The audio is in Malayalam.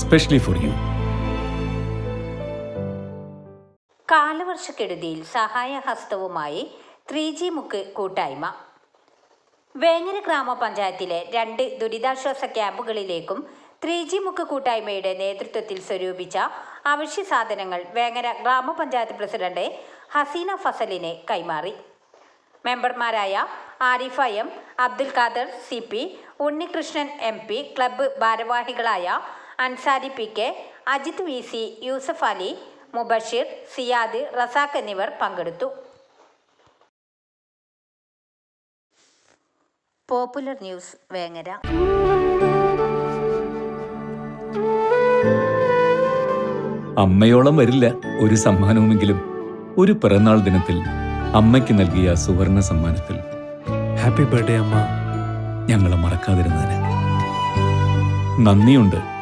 specially for you കാലവർഷക്കെടുതിയിൽ സഹായഹസ്തവുമായി ത്രീ ജി മുക്ക് കൂട്ടായ്മ. വേങ്ങര ഗ്രാമപഞ്ചായത്തിലെ രണ്ട് ദുരിതാശ്വാസ ക്യാമ്പുകളിലേക്കും ത്രീ ജി മുക്ക് കൂട്ടായ്മയുടെ നേതൃത്വത്തിൽ സ്വരൂപിച്ച അവശ്യ സാധനങ്ങൾ വേങ്ങര ഗ്രാമപഞ്ചായത്ത് പ്രസിഡന്റ് ഹസീന ഫസലിനെ കൈമാറി. മെമ്പർമാരായ Arifa M Abdul Khader C P Unnikrishnan M P club ഭാരവാഹികളായ Ansari P K Ajith V C Yusuf Ali Mubashir Siyad Razak എന്നിവർ പങ്കെടുത്തു. Popular news Vengara. അമ്മയോളം വരില്ല ഒരു സമ്മാനവുമെങ്കിലും ഒരു പിറന്നാൾ ദിനത്തിൽ അമ്മയ്ക്ക് നൽകിയ സുവർണ സമ്മാനത്തിൽ. ഹാപ്പി ബർത്ത്ഡേ അമ്മ. ഞങ്ങളെ മറക്കാതിരുന്നതിന്. നന്ദിയുണ്ട്.